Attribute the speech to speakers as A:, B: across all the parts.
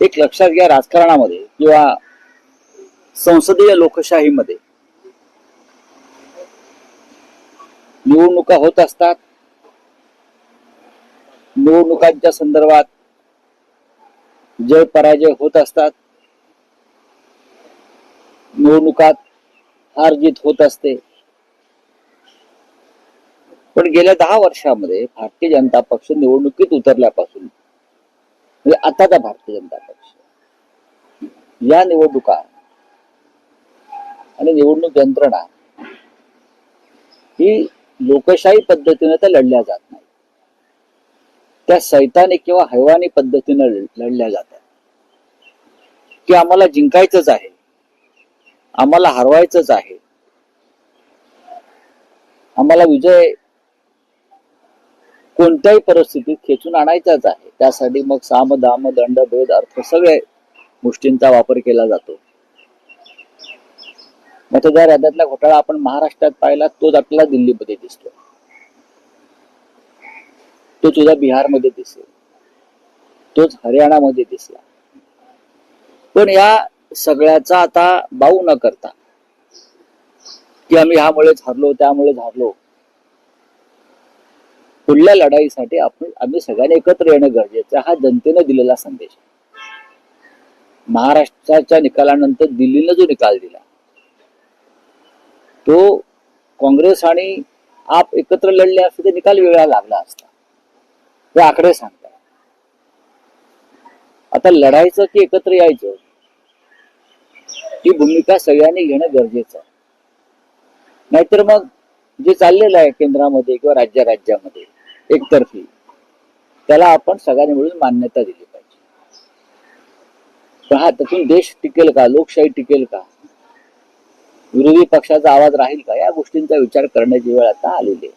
A: एक लक्षात घ्या राजकारणामध्ये किंवा संसदीय लोकशाहीमध्ये. निवडणुका होत असतात. निवडणुकांच्या संदर्भात जय पराजय होत असतात. निवडणुकात हार जीत होत असते. पण गेल्या दहा वर्षामध्ये भारतीय जनता पक्ष निवडणुकीत उतरल्यापासून म्हणजे आताचा भारतीय जनता पक्ष. या निवडणुका आणि निवडणूक यंत्रणा ही लोकशाही पद्धतीने तर लढल्या जात नाही त्या सैतानिक किंवा हैवानी पद्धतीने लढल्या जातात की आम्हाला जिंकायचंच आहे. आम्हाला हरवायचंच आहे. आम्हाला विजय कोणत्याही परिस्थितीत खेचून आणायचाच आहे. त्यासाठी मग साम दाम दंड भेद अर्थ सगळे गोष्टींचा वापर केला जातो. मतदार याद्यातला घोटाळा आपण महाराष्ट्रात पाहिला तोच आपल्याला दिल्लीमध्ये दिसतो. तो सुद्धा बिहारमध्ये दिसेल. तोच हरियाणामध्ये दिसला. पण या सगळ्याचा आता बाऊ न करता की आम्ही ह्यामुळेच हरलो त्यामुळेच हरलो पुढल्या लढाईसाठी आपण आम्ही सगळ्यांनी एकत्र येणं गरजेचं हा जनतेने दिलेला संदेश महाराष्ट्राच्या निकालानंतर दिल्लीनं जो निकाल दिला तो काँग्रेस आणि आप एकत्र लढले असते ते निकाल वेगळा लागला असता. ते आकडे सांगतात. आता लढायचं की एकत्र यायचं ही भूमिका सगळ्यांनी घेणं गरजेचं आहे. नाहीतर मग जे चाललेलं आहे केंद्रामध्ये किंवा राज्य राज्यामध्ये एकतर्फी. त्याला आपण सगळ्यांनी मिळून मान्यता दिली पाहिजे. पण हा त्यातून देश टिकेल का? लोकशाही टिकेल का? विरोधी पक्षाचा आवाज राहील का? या गोष्टींचा विचार करण्याची वेळ आता आलेली आहे.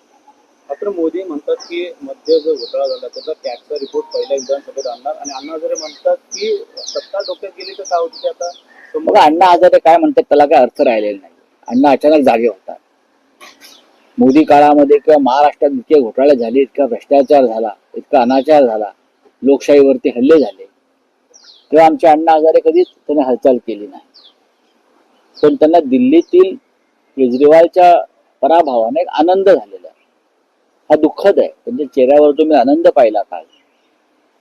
B: मात्र मोदी म्हणतात की मध्ये जो घोटाळा झाला त्याचा टॅक्सचा रिपोर्ट पहिल्या विधानसभेत आणणार. आणि अण्णा हजारे म्हणतात की सत्ता डोक्यात गेली तर काय होती आता?
A: मग अण्णा हजारे काय म्हणतात त्याला काय अर्थ राहिलेला नाही. अण्णा अचानक जागे होतात. मोदी काळामध्ये किंवा महाराष्ट्रात इतके घोटाळे झाले इतका भ्रष्टाचार झाला इतका अनाचार झाला लोकशाहीवरती हल्ले झाले तेव्हा आमच्या अण्णा हजारे कधीच त्यांनी हालचाल केली नाही. पण त्यांना दिल्लीतील केजरीवालच्या पराभवाने एक आनंद झालेला आहे. हा दुःखद आहे. त्यांच्या चेहऱ्यावर तुम्ही आनंद पाहिला काल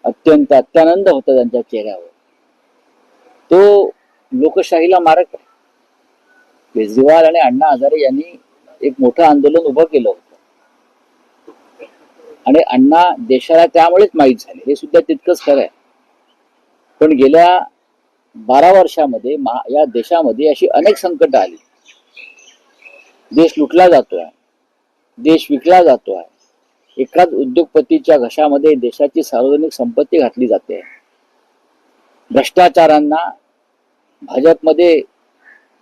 A: अत्यंत अत्यानंद होता त्यांच्या चेहऱ्यावर. तो लोकशाहीला मारक आहे. केजरीवाल आणि अण्णा हजारे यांनी एक मोठं आंदोलन उभं केलं होतं. आणि अण्णा देशाला त्यामुळेच माहीत झाले. हे सुद्धा तितकंच खरं आहे. पण गेल्या बारा वर्षामध्ये या देशामध्ये अशी अनेक संकट आली. देश लुटला जातोय. देश विकला जातोय. एकाच उद्योगपतीच्या घशामध्ये देशाची सार्वजनिक संपत्ती घातली जाते. भ्रष्टाचारांना भाजपमध्ये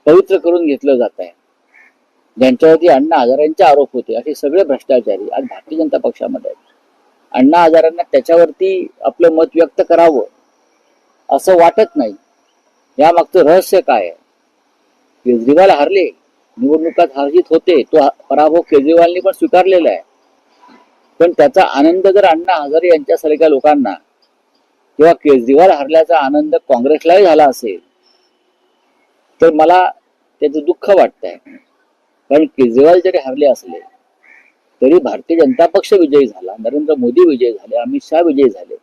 A: पवित्र करून घेतलं जात आहे ज्यांच्यावरती अण्णा हजारांचे आरोप होते असे सगळे भ्रष्टाचारी आज भारतीय जनता पक्षामध्ये आहेत. अण्णा हजारांना त्याच्यावरती आपलं मत व्यक्त करावं असं वाटत नाही. यामागचं रहस्य काय आहे? केजरीवाल हारले निवडणुकात हरजित होते तो पराभव केजरीवालनी पण स्वीकारलेला आहे. पण त्याचा आनंद जर अण्णा हजारे यांच्यासारख्या लोकांना किंवा केजरीवाल हरल्याचा आनंद काँग्रेसलाही झाला असेल तर मला त्याचं दुःख वाटतंय. कारण केजरीवाल जरी हरले असले तरी भारतीय जनता पक्ष विजयी झाला नरेंद्र मोदी विजयी झाले अमित शहा विजयी झाले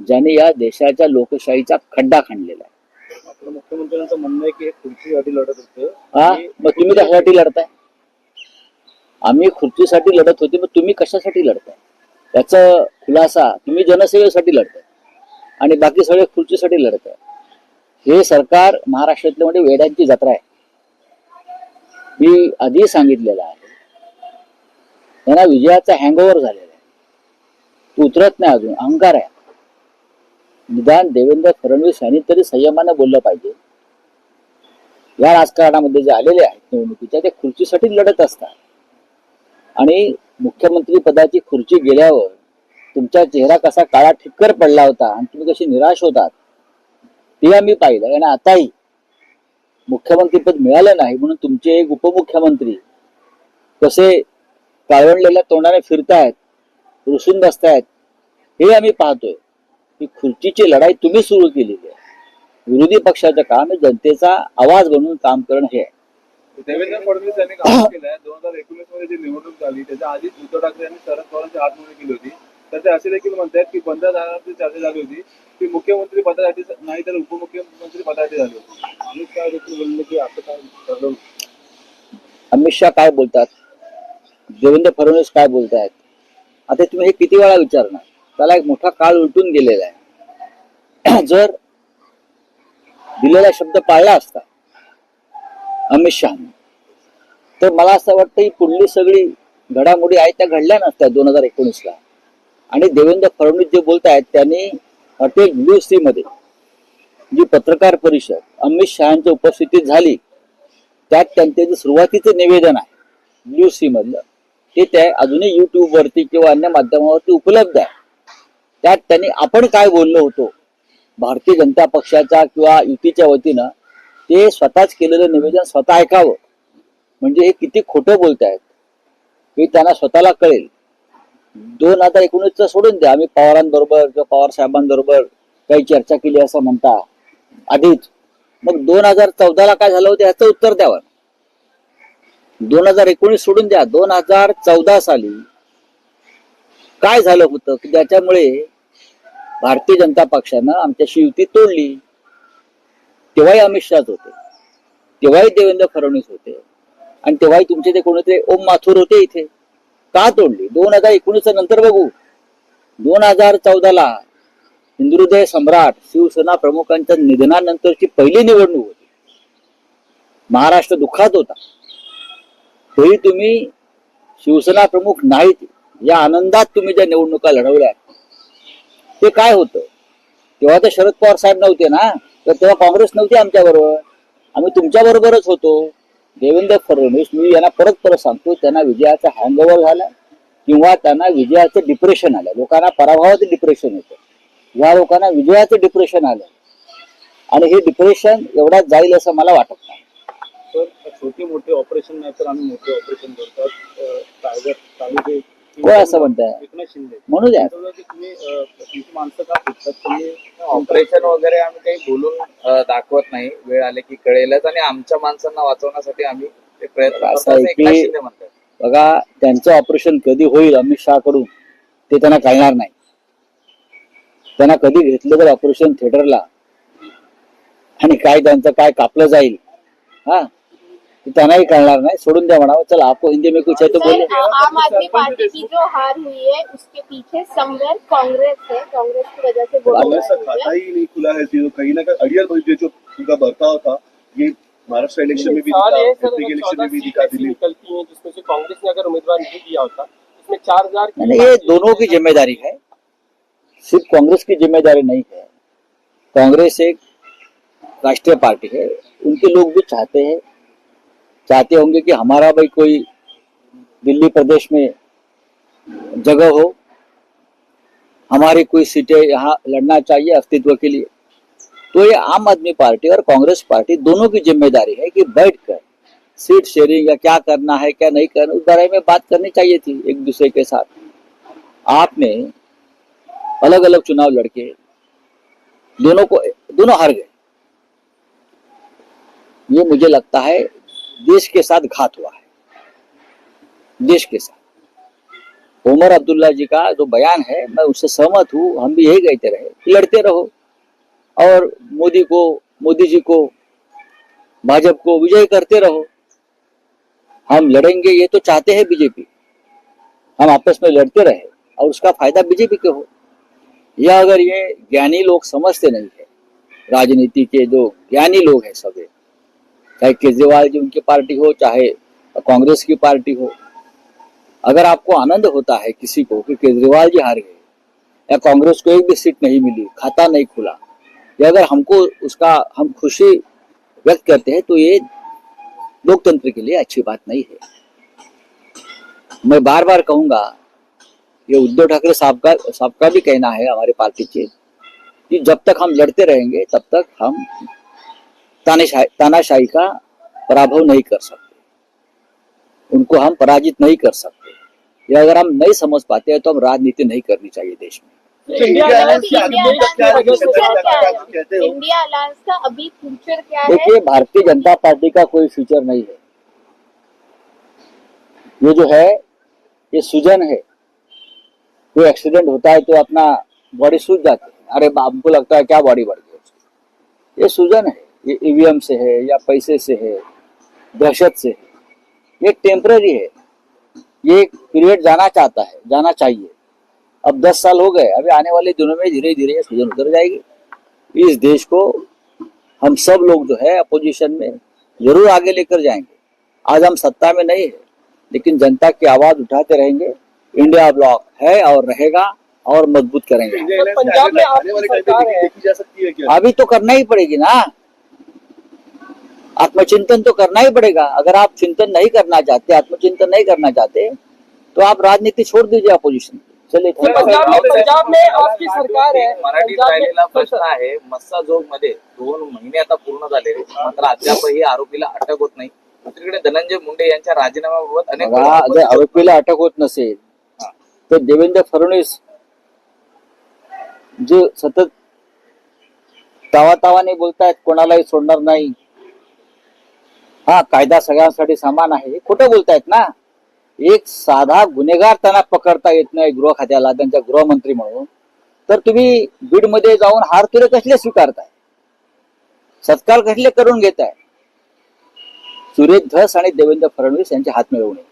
A: ज्याने या देशाच्या लोकशाहीचा खड्डा खणलेला आहे.
B: मुख्यमंत्र्यांचं म्हणणं आहे की खुर्चीसाठी लढत होते.
A: हा मग तुम्ही कशासाठी लढताय? आम्ही खुर्चीसाठी लढत होते मग तुम्ही कशासाठी लढताय? त्याचा खुलासा तुम्ही जनसेवेसाठी लढताय. आणि बाकी सगळे खुर्चीसाठी लढत आहे हे सरकार महाराष्ट्रातलं म्हणजे वेड्यांची जत्रा आहे. मी आधी सांगितलेलं आहे. त्यांना विजयाचा हँगओव्हर झालेला आहे. तो उतरत नाही अजून अहंकार आहे. निदान देवेंद्र फडणवीस यांनी तरी संयमानं बोललं पाहिजे. या राजकारणामध्ये जे आलेले आहेत निवडणुकीच्या ते खुर्चीसाठी लढत असतात. आणि मुख्यमंत्री पदाची खुर्ची गेल्यावर तुमचा चेहरा कसा काळा ठिक्कर पडला होता आणि तुम्ही कशी निराश होतात ते आम्ही पाहिलं. आणि आताही मुख्यमंत्रीपद मिळालं नाही म्हणून तुमचे एक उपमुख्यमंत्री कसे काळवणलेल्या तोंडाने फिरतायत रुसून बसतायत हे आम्ही पाहतोय. ही खुर्चीची लढाई तुम्ही सुरू केलेली आहे. विरोधी पक्षाचं काम हे जनतेचा आवाज बनवून काम करणं हे आहे.
C: देवेंद्र फडणवीस यांनी काम केलंय दोन हजार एकोणीसमध्ये जी निवडणूक झाली त्याच्या आधीच उद्धव ठाकरे यांनी शरद पवारांची आतमध्ये केली होती. तर ते असे देखील म्हणतात की पंधरा झाल्यावरती चर्चा झाली होती ती मुख्यमंत्री पदासाठी नाही तर उपमुख्यमंत्री पदासाठी झाली होती.
B: अमित शहा देखील बोलले की असं काय ठरलं
A: अमित शहा काय बोलतात? देवेंद्र फडणवीस काय बोलतायत? आता तुम्ही हे किती वेळा विचारणार? त्याला एक मोठा काळ उलटून गेलेला आहे. जर दिलेला शब्द पाळला असता अमित शहाने तर मला असं वाटतं ही पुढली सगळी घडामोडी आहे त्या घडल्या नसत्या दोन हजार एकोणीसला. आणि देवेंद्र फडणवीस जे बोलत आहेत त्यांनी हॉटेल ब्ल्यू सी मध्ये जी पत्रकार परिषद अमित शहाच्या उपस्थितीत झाली त्यात त्यांचे जे सुरुवातीचं निवेदन आहे ब्ल्यू सी मधलं ते त्या अजूनही युट्यूब वरती किंवा अन्य माध्यमावरती उपलब्ध आहे. त्यात त्यांनी आपण काय बोललो होतो भारतीय जनता पक्षाच्या किंवा युतीच्या वतीनं ते स्वतःच केलेलं निवेदन स्वतः ऐकावं. म्हणजे हे किती खोटं बोलतायत हे त्यांना स्वतःला कळेल. दोन हजार एकोणीसचं सोडून द्या. आम्ही पवारांबरोबर किंवा पवार साहेबांबरोबर काही चर्चा केली असं म्हणता आधीच. मग दोन हजार चौदाला काय झालं होतं ह्याचं उत्तर द्यावं. दोन हजार एकोणीस सोडून द्या. दोन हजार चौदा साली काय झालं होतं? की ज्याच्यामुळे भारतीय जनता पक्षानं आमच्याशी युती तोडली. तेव्हाही अमित शहाच होते. तेव्हाही देवेंद्र फडणवीस होते. आणि तेव्हाही तुमचे ते कोणीतरी ओम माथुर होते इथे. का तोडली? दोन हजार एकोणीस नंतर बघू. दोन हजार चौदाला हिंदुहृदय सम्राट शिवसेना प्रमुखांच्या निधनानंतरची पहिली निवडणूक होती. महाराष्ट्र दुःखात होता. तरी तुम्ही शिवसेना प्रमुख नाहीत या आनंदात तुम्ही ज्या निवडणुका लढवल्या ते काय होतं? तेव्हा तर शरद पवार साहेब नव्हते ना? तर तेव्हा काँग्रेस नव्हती आमच्या बरोबर आम्ही तुमच्या बरोबरच होतो. देवेंद्र फडणवीस मी यांना परत परत सांगतो त्यांना विजयाचा हँगओव्हर झाला किंवा त्यांना विजयाचं डिप्रेशन आलं. लोकांना पराभवाचं डिप्रेशन येतं या लोकांना विजयाचं डिप्रेशन आलं. आणि हे डिप्रेशन एवढ्यात जाईल असं मला वाटत नाही.
B: तर छोटी मोठी ऑपरेशन नाही तर आम्ही मोठे ऑपरेशन करतात.
A: कोण असं म्हणताय. म्हणू द्या.
B: माणसं का तुम्ही
D: ऑपरेशन वगैरे आम्ही काही बोलून दाखवत नाही. वेळ आले की कळेलच आणि आमच्या माणसांना वाचवण्यासाठी आम्ही ते प्रयत्न म्हणतात.
A: बघा त्यांचं ऑपरेशन कधी होईल अमित शहा कडून ते त्यांना कळणार नाही. त्यांना कधी घेतलं तर ऑपरेशन थिएटरला आणि काय त्यांचं काय कापलं जाईल हा? ते त्यांनाही कळणार नाही सोडून द्या म्हणावं चला आपको हिंदी में कुछ है तो बोले
E: आम आदमी पार्टी की जो हार हुई है उसके पीछे समवेयर कांग्रेस है। कांग्रेस की वजह से
C: कांग्रेस का खाता
E: ही
C: नहीं खुला है जो कहीं ना कहीं अड़ियल भाई जो उनका बर्ताव था ये महाराष्ट्र इलेक्शन में भी दिखा
F: है
C: इलेक्शन में भी दिखा दिल्ली
F: निकलती हैं जिसमें से कांग्रेस ने अगर उम्मीदवार नहीं दिया होता इसमें चार हज़ार
A: ये दोनों की ज़िम्मेदारी है सिर्फ़ कांग्रेस की ज़िम्मेदारी नहीं है। कांग्रेस एक राष्ट्रीय पार्टी है उनके लोग भी चाहते हैं चाहते होंगे कि हमारा भाई कोई दिल्ली प्रदेश में जगह हो। हमारी कोई सीटें यहाँ लड़ना चाहिए अस्तित्व के लिए। तो ये आम आदमी पार्टी और कांग्रेस पार्टी दोनों की ज़िम्मेदारी है कि बैठकर सीट शेयरिंग या क्या करना है, क्या नहीं करना, उस बारे में बात करनी चाहिए थी एक दूसरे के साथ। आपने अलग अलग चुनाव लड़के दोनों को, दोनों हार गए। ये मुझे लगता है देश के साथ घात हुआ है। देश के साथ। उमर अब्दुल्ला जी का जो बयान है, मैं उससे सहमत हूँ, हम भी यही कहते रहे, लड़ते रहो। और मोदी को, मोदी जी को, भाजपा को विजय करते रहो। हम लड़ेंगे, ये तो चाहते हैं बीजेपी। हम आपस में लड़ते रहे, और उसका फ़ायदा बीजेपी के हो। या अगर ये ज्ञानी लोग समझते नहीं है, राजनीति के जो ज्ञानी लोग हैं सभी चाहे केजरीवाल जी उनकी पार्टी हो, चाहे कांग्रेस की पार्टी हो, अगर आपको आनंद होता है किसी को कि केजरीवाल जी हार गए, या कांग्रेस को एक भी सीट नहीं मिली, खाता नहीं खुला, या अगर हमको उसका, हम खुशी व्यक्त करते हैं तो ये लोकतंत्र के लिए अच्छी बात नहीं है। मैं बार बार कहूँगा, ये उद्धव ठाकरे साहब का साहब का भी कहना है हमारी पार्टी के, कि जब तक हम लड़ते रहेंगे, तब तक हम तानाशाही तानाशाही का पराभव नहीं कर सकते। उनको हम पराजित नहीं कर सकते। ये अगर हम नहीं समझ पाते हैं तो हम राजनीति नहीं करनी चाहिए देश में।
F: इंडिया अलायंस की
E: इंडिया
F: अपडेट
E: अलायंस
F: की
E: का
F: वजह से
E: फ्यूचर क्या
F: आप क्या कहते
E: है
F: हो
E: इंडिया अलायंस का अभी फ्यूचर क्या है?
A: देखिए भारतीय जनता पार्टी का कोई फ्यूचर नहीं है। ये जो है ये सूजन है। कोई एक्सीडेंट होता है तो अपना बॉडी सूझ जाती है। अरे हमको लगता है क्या बॉडी बढ़ गई ये सूजन है। ये ईवीएम से है या पैसे से है दहशत से है ये टेम्पररी है। ये पीरियड जाना चाहता है जाना चाहिए। अब दस साल हो गए अभी आने वाले दिनों में धीरे धीरे ये सूजन उतर जाएगी। इस देश को हम सब लोग जो है अपोजिशन में ज़रूर आगे लेकर जाएँगे। आज हम सत्ता में नहीं है लेकिन जनता की आवाज़ उठाते रहेंगे। इंडिया ब्लॉक है और रहेगा और मज़बूत करेंगे।
F: पंजाब में
C: आने
F: आपकी
C: वाले
F: सरकार
C: टाइम में। देखी जा सकती क्या?
A: अभी तो करना ही पड़ेगी ना। आत्मचिंतन तो करना ही पड़ेगा। अगर आप चिंतन नहीं करना चाहते आत्मचिंतन नहीं करना चाहते तो आप राजनीति छोड़ दीजिए अपोजिशन चलिए.
F: पंजाब में पंजाब में आपकी सरकार है।
D: मराठीत
F: पंजाब में-
D: राहिलेला प्रश्न आहे मस्साजोगमध्ये दोन महिने आता पूर्ण झाले मात्र अद्यापही आरोपीला अटक होत नाही. दुसरीकडे धनंजय मुंडे यांच्या राजीनाम्याबाबत अनेक
A: जर आरोपीला अटक होत नसेल तर देवेंद्र फडणवीस जे सतत तावातावाने बोलतायत कोणालाही सोडणार नाही हा कायदा सगळ्यांसाठी समान आहे. हे खोटं बोलतायत ना? एक साधा गुन्हेगार त्यांना पकडता येत नाही गृह खात्याला त्यांच्या गृहमंत्री म्हणून. तर तुम्ही बीडमध्ये जाऊन हार तुरे कसले स्वीकारताय? सत्कार कसले करून घेताय? सुरेश धस आणि देवेंद्र फडणवीस यांचे हात मिळवणे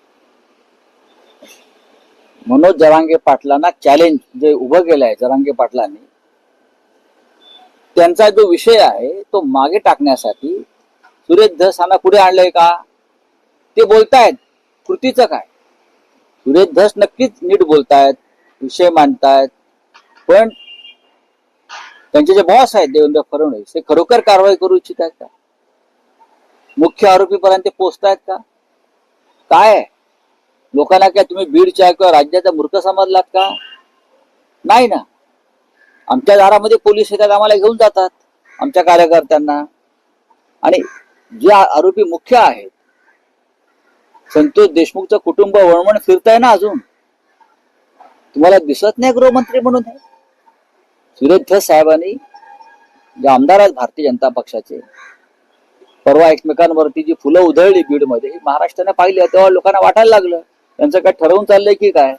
A: मनोज जरांगे पाटलांना चॅलेंज जे उभं केलं आहे जरांगे पाटलांनी त्यांचा जो विषय आहे तो मागे टाकण्यासाठी सुरेश धस पुढे आणलंय का? ते बोलतायत. कृतीचं काय? सुरेश धस नक्कीच नीट बोलतायत विषय मांडतायत. पण त्यांचे जे बॉस आहेत देवेंद्र फडणवीस ते खरोखर कारवाई करू इच्छित आहेत का? मुख्य आरोपीपर्यंत ते पोहोचतायत का? काय? आहे? लोकांना काय तुम्ही बीडच्या किंवा राज्याचा मूर्ख समजलात का? नाही ना. आमच्या दारामध्ये पोलीस येतात आम्हाला घेऊन जातात आमच्या कार्यकर्त्यांना. आणि जे आरोपी मुख्य आहेत. संतोष देशमुखचं कुटुंब वळवण फिरताय ना अजून? तुम्हाला दिसत नाही गृहमंत्री म्हणून हे? सुरेश साहेबांनी जे आमदार आहेत भारतीय जनता पक्षाचे परवा एकमेकांवरती जी फुलं उधळली बीडमध्ये महाराष्ट्राने पाहिली तेव्हा लोकांना वाटायला लागलं. त्यांचं काय ठरवून चाललंय की काय?